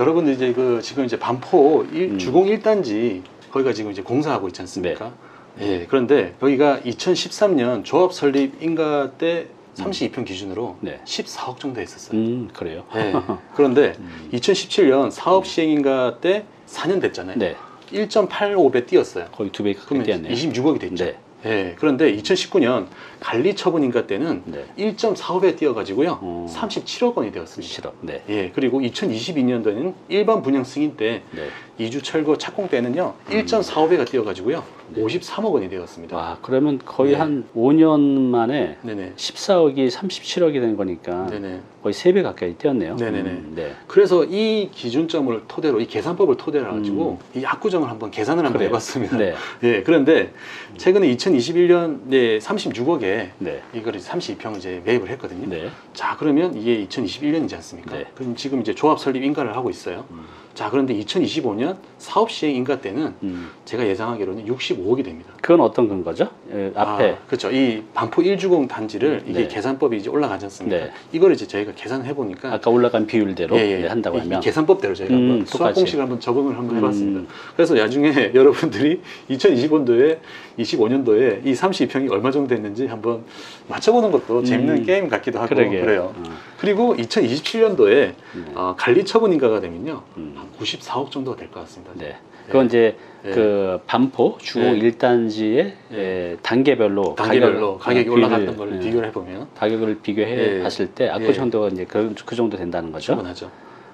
여러분들 이제 그 지금 이제 반포 일- 음. 주공 1단지 거기가 지금 이제 공사하고 있지 않습니까? 예. 그런데 여기가 2013년 조합 설립 인가 때 32평 기준으로 네. 14억 정도 했었어요. 음, 그래요. 예. 그런데 음. 2017년 사업 시행인가 때 4년 됐잖아요. 네. 1.85배 뛰었어요. 거의 두 배 가까이 뛰었네요. 26억이 됐죠. 네. 예. 그런데 2019년 관리 처분 인가 때는 네. 1.45배 뛰어가지고요. 음. 37억 원이 되었습니다. 실업. 네. 예, 그리고 2022년도에는 일반 분양 승인 때 네. 이주 철거 착공 때는요 음. 1.45배가 뛰어가지고요 네. 53억 원이 되었습니다. 와, 그러면 거의 네. 한 5년 만에 네네. 14억이 37억이 된 거니까 네네. 거의 세배 가까이 뛰었네요. 네네네. 음, 네. 그래서 이 기준점을 토대로 이 계산법을 토대로 해가지고 이 압구정을 한번 계산을 한번 음. 그래요. 해봤습니다. 네. 예, 그런데 최근에 2021년 네 36억에 네. 이걸 32평 이제 매입을 했거든요. 네. 자 그러면 이게 2021년이지 않습니까? 네. 그럼 지금 이제 조합 설립 인가를 하고 있어요. 음. 자 그런데 2025년 사업 시행 인가 때는 음. 제가 예상하기로는 65억이 됩니다. 그건 어떤 근거죠? 예, 앞에 아, 그렇죠. 이 반포 1주공 단지를 이게 네. 계산법이 이제 올라가지 않습니까? 네. 이걸 이제 저희가 계산해 보니까 아까 올라간 비율대로 예, 예. 네, 한다고 이- 하면 이 계산법대로 저희가 음, 한번 수학. 공식을 한번 적응을 한번 음. 해봤습니다. 그래서 나중에 여러분들이 2020년도에 25년도에 이 32평이 얼마 정도 됐는지 한번 맞춰보는 것도 재밌는 음. 게임 같기도 하고 그러게요. 그래요. 어, 그리고 2027년도에 네. 어, 관리 처분 인가가 되면요 음. 한 94억 정도가 될 것 같습니다. 네. 그건 이제 네. 그 반포 주공 네. 일 1단지의 네. 단계별로 단계별로 가격이 비율을- 올라갔던 걸 네. 비교를 해보면 가격을 비교해 예. 봤을 때 예. 정도가 이제 그, 그 정도 된다는 거죠. 충분하죠.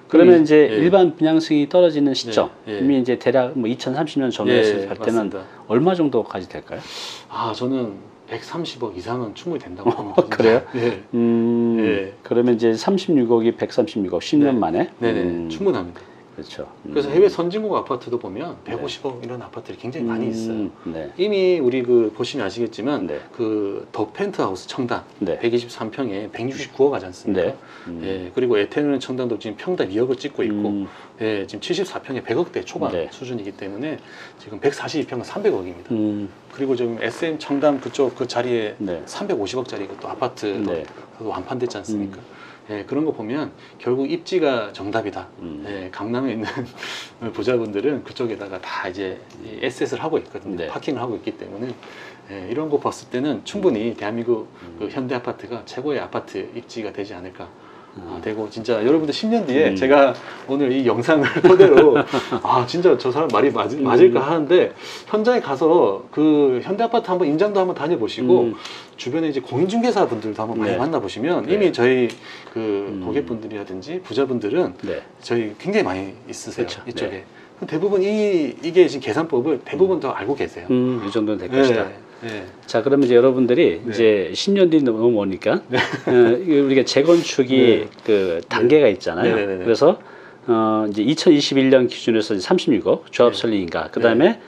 그러면 이제 예. 일반 분양승이 떨어지는 시점, 예. 예. 이미 이제 대략 뭐 2030년 전후에서 예, 할 때는 맞습니다. 얼마 정도까지 될까요? 아 저는 130억 이상은 충분히 된다고 봅니다. 그래요? 예. 음, 예. 그러면 이제 36억이 136억, 10년 네. 만에. 네네 음, 충분합니다. 그렇죠. 음. 그래서 해외 선진국 아파트도 보면 150억 이런 아파트들이 굉장히 많이 있어요. 음, 네. 이미 우리 그 보시면 아시겠지만 네. 그더 펜트하우스 청담 네. 123평에 169억 하지 않습니까? 네. 음. 예, 그리고 에테르는 청담도 지금 평당 2억을 찍고 있고, 음, 예, 지금 74평에 100억대 초반 네. 수준이기 때문에 지금 142평은 300억입니다. 음, 그리고 지금 SM 청담 그쪽 그 자리에 네. 350억짜리 또 아파트도 네. 또 완판됐지 않습니까? 예, 그런 거 보면 결국 입지가 정답이다. 음. 예, 강남에 있는 부자분들은 그쪽에다가 다 이제 이 에셋을 하고 있거든요. 네. 파킹을 하고 있기 때문에 예, 이런 거 봤을 때는 충분히 대한민국 음. 그 현대 아파트가 최고의 아파트 입지가 되지 않을까. 아, 음. 되고 진짜 여러분들 10년 뒤에 음. 제가 오늘 이 영상을 토대로 아 진짜 저 사람 말이 맞, 음. 맞을까 하는데 현장에 가서 그 현대 아파트 한번 임장도 한번 다녀보시고 음. 주변에 이제 공인중개사 분들도 한번 많이 네. 만나보시면 네. 이미 저희 그 음. 고객분들이라든지 부자분들은 네. 저희 굉장히 많이 있으세요 그렇죠. 이쪽에 대부분 이 이게 지금 계산법을 대부분 더 알고 계세요. 음, 이 정도는 될 것이다. 네. 네. 자, 그러면 이제 여러분들이 네. 이제 10년 뒤 넘어오니까 어, 이게 우리가 재건축이 네. 그 단계가 있잖아요. 네네네네. 그래서 어, 이제 2021년 기준에서 36억 조합 네. 설립인가. 그다음에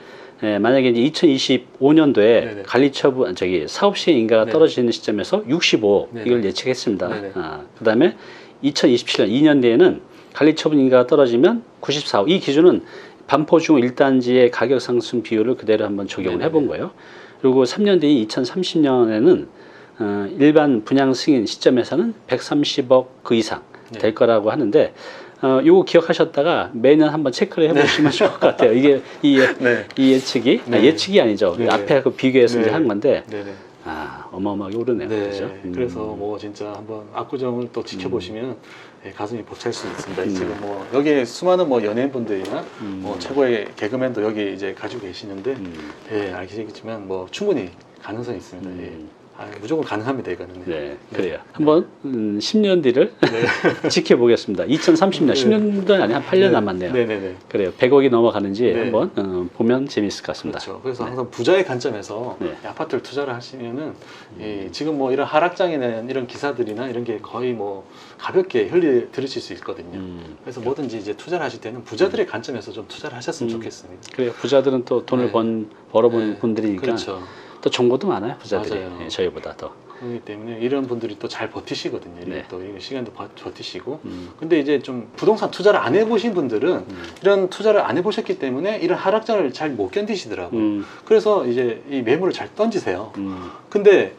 에, 만약에 이제 2025년도에 네네. 관리 처분 저기 사업 시행 인가가 네. 떨어지는 시점에서 65억 네네. 이걸 예측했습니다. 아, 그다음에 2027년 2년 뒤에는 관리 처분 인가가 떨어지면 94억. 이 기준은 반포 중 1단지의 가격 상승 비율을 그대로 한번 적용을. 해본 거예요. 그리고 3년 뒤인 2030년에는 어, 일반 분양 승인 시점에서는 130억 그 이상 네. 될 거라고 하는데 어, 요거 기억하셨다가 매년 한번 체크를 해보시면 좋을 것 같아요. 이게 이, 예- 네. 이 예측이 아, 네. 예측이 아니죠. 네. 앞에 그 비교해서 이제 네. 한 건데 네네. 아 어마어마하게 오르네요. 네. 그죠? 음. 그래서 뭐 진짜 한번 압구정을 또 지켜보시면 예, 가슴이 벅찰 수 있습니다. 음. 지금 뭐 여기 수많은 뭐 연예인분들이나 음. 뭐 최고의 개그맨도 여기 이제 가지고 계시는데 음. 예, 알겠지만 뭐 충분히 가능성이 있습니다. 예. 음. 아, 무조건 가능합니다 이거는. 네, 그래요. 한번 음, 10년 뒤를 네. 지켜보겠습니다. 2030년, 네. 10년도 아니 한 8년 남았네요. 네네네. 그래요. 100억이 넘어가는지 네. 한번 어, 보면 재밌을 것 같습니다. 그렇죠. 그래서 네. 항상 부자의 관점에서 네. 이 아파트를 투자를 하시면은 이 지금 뭐 이런 하락장에는 이런 기사들이나 이런 게 거의 뭐 가볍게 흘리 들으실 수 있거든요. 음, 그래서 뭐든지 이제 투자를 하실 때는 부자들의 관점에서 좀 투자를 하셨으면 음. 좋겠습니다. 그래요. 부자들은 또 돈을 네. 번 벌어본 네. 분들이니까 그렇죠. 또 정보도 많아요. 부자들이 맞아요. 예, 저희보다 더. 그렇기 때문에 이런 분들이 또 잘 버티시거든요. 네. 또 이런 시간도 버- 버티시고. 음, 근데 이제 좀 부동산 투자를 안 해보신 분들은 음, 이런 투자를 안 해보셨기 때문에 이런 하락장을 잘 못 견디시더라고요. 음, 그래서 이제 이 매물을 잘 던지세요. 음. 근데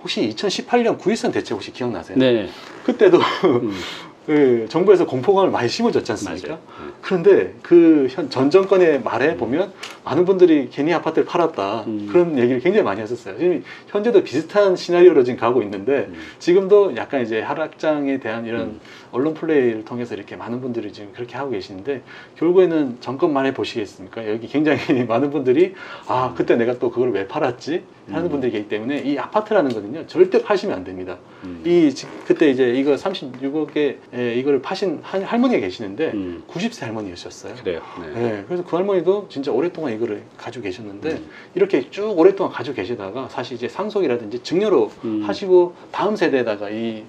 혹시 2018년 구일선 대책 혹시 기억나세요? 네. 그때도 음, 그 정부에서 공포감을 많이 심어줬지 않습니까? 맞아요. 그런데 그 현, 전 정권의 말에 보면 많은 분들이 괜히 아파트를 팔았다 음. 그런 얘기를 굉장히 많이 했었어요. 지금 현재도 비슷한 시나리오로 지금 가고 있는데 음. 지금도 약간 이제 하락장에 대한 이런 음. 언론 플레이를 통해서 이렇게 많은 분들이 지금 그렇게 하고 계시는데 결국에는 정권만 해 보시겠습니까? 여기 굉장히 많은 분들이 아 그때 내가 또 그걸 왜 팔았지 하는 음. 분들이 계기 때문에 이 아파트라는 거는요 절대 파시면 안 됩니다. 음. 이 지- 그때 이제 이거 36억에 이거를 파신 한 할머니가 계시는데 음. 90세 할머니였었어요. 그래요. 네. 네, 그래서 그 할머니도 진짜 오랫동안 이거를 가지고 계셨는데 음. 이렇게 쭉 오랫동안 가지고 계시다가 사실 이제 상속이라든지 증여로 음. 하시고 다음 세대에다가 이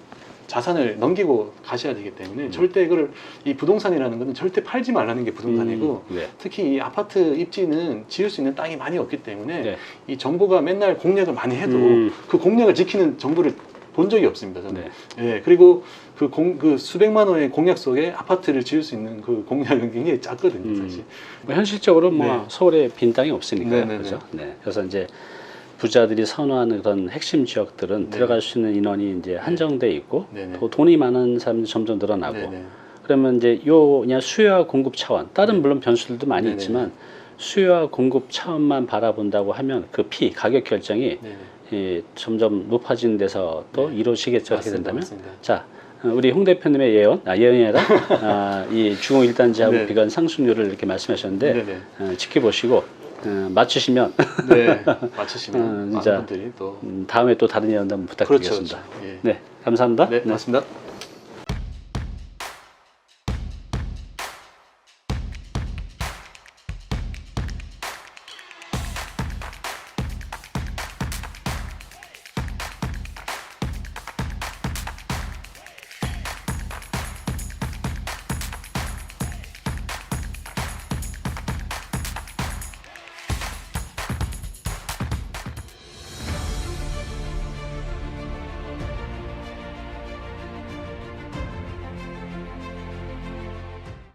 자산을 넘기고 가셔야 되기 때문에 음. 절대 이거를 이 부동산이라는 거는 절대 팔지 말라는 게 부동산이고 음. 네. 특히 이 아파트 입지는 지을 수 있는 땅이 많이 없기 때문에 네. 이 정부가 맨날 공약을 많이 해도 음. 그 공약을 지키는 정부를 본 적이 없습니다. 저는. 네. 예, 그리고 그, 공, 그 수백만 원의 공약 속에 아파트를 지을 수 있는 그 공약은 굉장히 작거든요, 음. 사실. 뭐 현실적으로 뭐 네. 서울에 빈 땅이 없으니까요. 네네네. 그렇죠? 네. 그래서 이제 부자들이 선호하는 그런 핵심 지역들은 네. 들어갈 수 있는 인원이 이제 한정돼 있고 네네. 또 돈이 많은 사람들이 점점 늘어나고 네네. 그러면 이제 요 그냥 수요와 공급 차원 다른 네. 물론 변수들도 많이. 있지만 수요와 공급 차원만 바라본다고 하면 그 피 가격 결정이 네네. 이 점점 높아지는 데서 또 네. 이루어지겠죠. 맞습니다, 된다면 맞습니다. 자 어, 우리 홍 대표님의 예언, 아 예언이 아니라 아, 이 주공 일단지하고 네. 비관 상승률을 이렇게 말씀하셨는데 네네. 어, 지켜보시고 어, 맞추시면 네, 맞추시면 어, 진짜. 또 음, 다음에 또 다른 예언도 한번 그렇죠, 부탁드리겠습니다. 그렇죠. 예. 네, 감사합니다. 네, 맞습니다.